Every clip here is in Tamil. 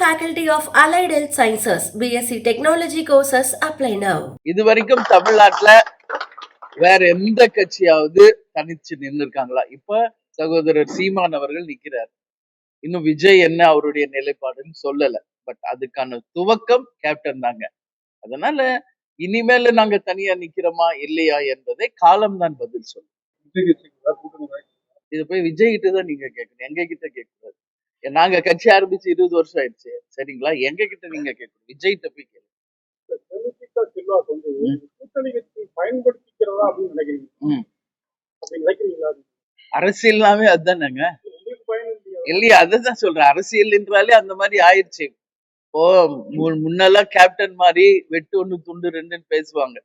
Faculty of Allied Health Sciences, BSc Technology courses apply now. இது வரைக்கும் தமிழ்நாட்டுல வேற எந்த கட்சியாவது தனிச்சு நின்று இருக்காங்களா இப்ப சகோதரர் சீமான் அவர்கள் நிக்கிறார். இன்னும் விஜய் என்ன அவருடைய நிலைப்பாடுன்னு சொல்லல. பட் அதுக்கான துவக்கம் கேப்டன் தாங்க. அதனால இனிமேல நாங்க தனியா நிக்கிறோமா இல்லையா என்பதை காலம்தான் பதில் சொல்லும். இது போய் விஜய் கிட்ட தான் நீங்க கேட்கணும். எங்க கிட்ட கேட்கக்கூடாது. நாங்க கட்சி ஆரம்பிச்சு இருபது வருஷம் ஆயிடுச்சு. சரிங்களா? எங்க கிட்ட நீங்க கேட்கணும் விஜய் அது? அரசியல்னாவே அதுதானேங்க. இல்லையா? அதுதான் சொல்றேன். அரசியல் என்றாலே அந்த மாதிரி ஆயிடுச்சு. மு- முன்னெல்லாம் கேப்டன் மாதிரி வெட்டு ஒண்ணு துண்டு ரெண்டுன்னு பேசுவாங்க.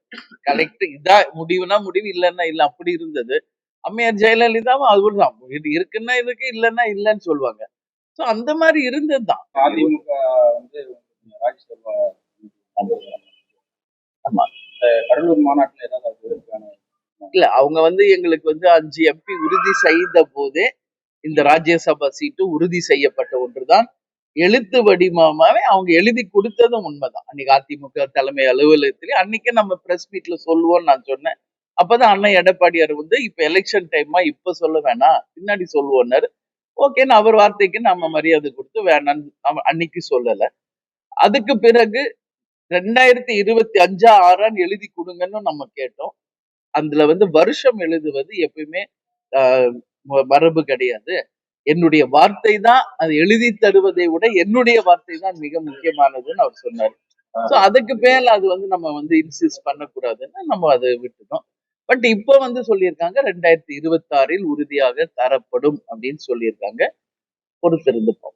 கலெக்ட் இதான் முடிவுனா முடிவு இல்லைன்னா இல்ல. அப்படி இருந்தது. அம்மையார் ஜெயலலிதாவும் அதுதான் இது இருக்குன்னா இருக்கு இல்லைன்னா இல்லைன்னு சொல்லுவாங்க. சோ அந்த மாதிரி இருந்ததுதான். அதிமுக வந்து ஆமா. கடலூர் மாநாட்டுல ஏதாவது இல்ல அவங்க வந்து எங்களுக்கு வந்து அஞ்சு எம்பி உறுதி செய்த போதே இந்த ராஜ்யசபா சீட்டு உறுதி செய்யப்பட்ட ஒன்றுதான். எழுத்து வடிவமாவே அவங்க எழுதி கொடுத்ததும் உண்மைதான். அன்னைக்கு அதிமுக தலைமை அலுவலகத்திலே அன்னைக்கே நம்ம பிரஸ் மீட்ல சொல்லுவோம்னு நான் சொன்னேன். அப்பதான் அண்ணன் எடப்பாடியார் வந்து இப்ப எலெக்ஷன் டைமா இப்ப சொல்ல வேணாம். பின்னாடி சொல்லுவோன்னாரு ஓகேன்னு அவர் வார்த்தைக்கு நம்ம மரியாதை கொடுத்து வேணான்னு அன்னைக்கு சொல்லல. அதுக்கு பிறகு ரெண்டாயிரத்தி இருபத்தி அஞ்சா ஆறான்னு எழுதி கொடுங்கன்னு நம்ம கேட்டோம். அதுல வந்து வருஷம் எழுதுவது எப்பயுமே மரபு கிடையாது. என்னுடைய வார்த்தை தான் அது எழுதி தருவதை விட என்னுடைய வார்த்தை தான் மிக முக்கியமானதுன்னு அவர் சொன்னார். சோ அதுக்கு மேல அது வந்து நம்ம வந்து இன்சிஸ்ட் பண்ணக்கூடாதுன்னு நம்ம அதை விட்டுட்டோம். பட் இப்போ வந்து சொல்லியிருக்காங்க ரெண்டாயிரத்தி இருபத்தி ஆறில் உறுதியாக தரப்படும் அப்படின்னு சொல்லியிருக்காங்க. பொறுத்திருந்துப்போம்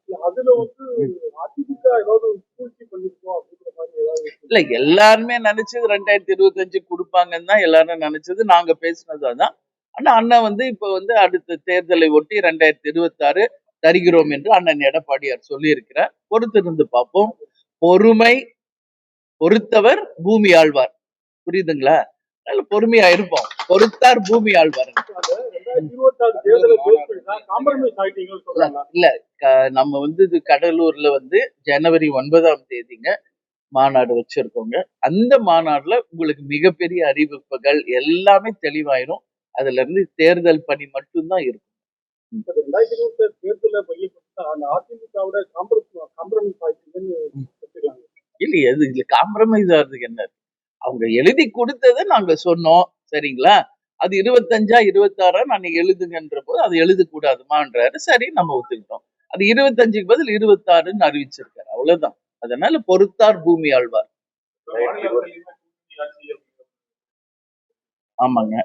இல்ல, எல்லாருமே நினைச்சது ரெண்டாயிரத்தி இருபத்தஞ்சு கொடுப்பாங்கன்னு தான் எல்லாரும் நினைச்சது. நாங்க பேசினது அதான். ஆனா அண்ணன் வந்து இப்ப வந்து அடுத்த தேர்தலை ஒட்டி ரெண்டாயிரத்தி இருபத்தி ஆறு தருகிறோம் என்று அண்ணன் எடப்பாடியார் சொல்லியிருக்கிறார். பொறுத்திருந்து பார்ப்போம். பொறுமை பொறுத்தவர் பூமி ஆழ்வார். புரியுதுங்களா? நல்ல பொறுமையா இருப்போம். பொறுத்தார் பூமி ஆழ்வார் அந்த ரெண்டாயிரத்தி இருபத்தி ஆறு தேர்தலை பேஸ் பண்ணி தான் காம்ப்ரமைஸ் ஆயிட்டீங்கன்னு சொல்றாங்க இல்ல நம்ம வந்து இது கடலூர்ல வந்து ஜனவரி ஒன்பதாம் தேதிங்க மாநாடு வச்சிருக்கோங்க. அந்த மாநாடுல உங்களுக்கு மிகப்பெரிய அறிவிப்புகள் எல்லாமே தெளிவாயிரும். அதுல இருந்து தேர்தல் பணி மட்டும்தான் இருக்கும். ரெண்டாயிரத்தி இருபத்தி தேர்தலை மையப்படுத்தி அந்த அதிமுகவோட காம்ப்ரமைஸ் இல்லையே அது இதுல காம்ப்ரமைஸ் ஆகுறதுக்கு என்ன? அவங்க எழுதி கொடுத்ததை நாங்க சொன்னோம். சரிங்களா? அது இருபத்தஞ்சா இருபத்தாறா நான் எழுதுங்கன்ற போது அது எழுதக்கூடாதுமான்றாரு. சரி நம்ம ஒத்துக்கிட்டோம். அது இருபத்தஞ்சுக்கு பதில் இருபத்தாறுன்னு அறிவிச்சிருக்காரு. அவ்வளவுதான். அதனால பொறுத்தார் பூமி ஆழ்வார். ஆமாங்க.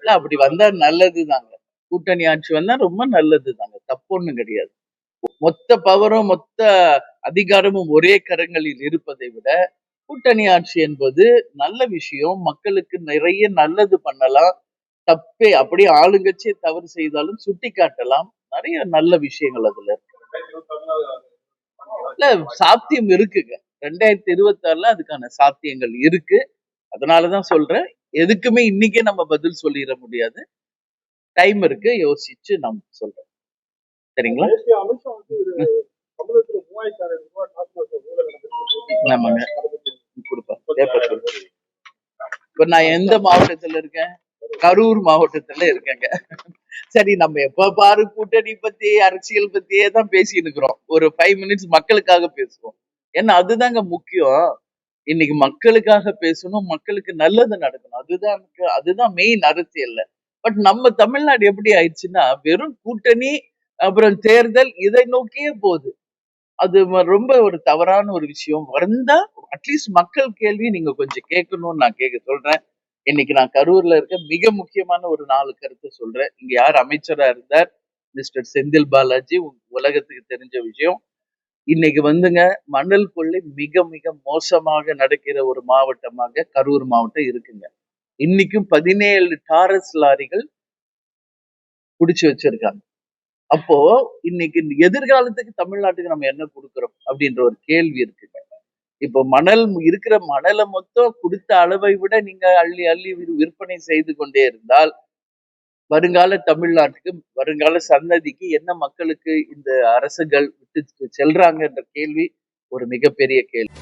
இல்ல அப்படி வந்தா நல்லதுதாங்க. கூட்டணி ஆட்சி வந்தா ரொம்ப நல்லதுதாங்க. தப்பு ஒண்ணும் கிடையாது. மொத்த பவரும் மொத்த அதிகாரமும் ஒரே கரங்களில் இருப்பதை விட கூட்டணி ஆட்சி என்பது நல்ல விஷயம். மக்களுக்கு நிறைய நல்லது பண்ணலாம். தப்பே அப்படியே ஆளுங்கட்சியே தவறு செய்தாலும் சுட்டி காட்டலாம் நிறைய நல்ல விஷயங்கள் அதுல இருக்கு. இல்ல சாத்தியம் இருக்குங்க. ரெண்டாயிரத்தி இருபத்தி ஆறுல அதுக்கான சாத்தியங்கள் இருக்கு. அதனாலதான் சொல்றேன். எதுக்குமே இன்னைக்கே நம்ம பதில் சொல்லிட முடியாது. டைம் இருக்கு. யோசிச்சு நம்ம சொல்றேன். சரிங்களா? ஆமாங்க. கொடுப்பேன். பேப்பர் கொடுப்பேன். இப்ப நான் எந்த மாவட்டத்துல இருக்கேன்? கரூர் மாவட்டத்துல இருக்கேங்க. சரி நம்ம எப்ப பாரு கூட்டணி பத்தி அரசியல் பத்தியே தான் பேசிட்டு இருக்கிறோம். ஒரு ஃபைவ் மினிட்ஸ் மக்களுக்காக பேசுவோம். ஏன்னா அதுதாங்க முக்கியம். இன்னைக்கு மக்களுக்காக பேசணும் மக்களுக்கு நல்லது நடக்கணும். அதுதான் அதுதான் மெயின் அரசியல்ல. பட் நம்ம தமிழ்நாடு எப்படி ஆயிடுச்சுன்னா வெறும் கூட்டணி அப்புறம் தேர்தல் இதை நோக்கியே போகுது. அது ரொம்ப ஒரு தவறான ஒரு விஷயம். வந்தா அட்லீஸ்ட் மக்கள் கேள்வி நீங்க கொஞ்சம் கேட்கணும்னு நான் கேட்க சொல்றேன். இன்னைக்கு நான் கரூர்ல இருக்க மிக முக்கியமான ஒரு நாலு கருத்தை சொல்றேன். இங்க யார் அமைச்சரா இருந்தார்? மிஸ்டர் செந்தில் பாலாஜி உலகத்துக்கு தெரிஞ்ச விஷயம். இன்னைக்கு வந்துங்க மணல் கொள்ளை மிக மிக மோசமாக நடக்கிற ஒரு மாவட்டமாக கரூர் மாவட்டம் இருக்குங்க. இன்னைக்கும் பதினேழு டாரஸ் லாரிகள் புடிச்சு வச்சிருக்காங்க. அப்போ இன்னைக்கு எதிர்காலத்துக்கு தமிழ்நாட்டுக்கு நம்ம என்ன கொடுக்குறோம் அப்படின்ற ஒரு கேள்வி இருக்குங்க இப்போ மணல் இருக்கிற மணலை மொத்தம் கொடுத்த அளவை விட நீங்க அள்ளி அள்ளி விற்பனை செய்து கொண்டே இருந்தால் வருங்கால தமிழ்நாட்டுக்கு வருங்கால சந்ததிக்கு என்ன மக்களுக்கு இந்த அரசுகள் விட்டு செல்றாங்கன்ற கேள்வி ஒரு மிகப்பெரிய கேள்வி.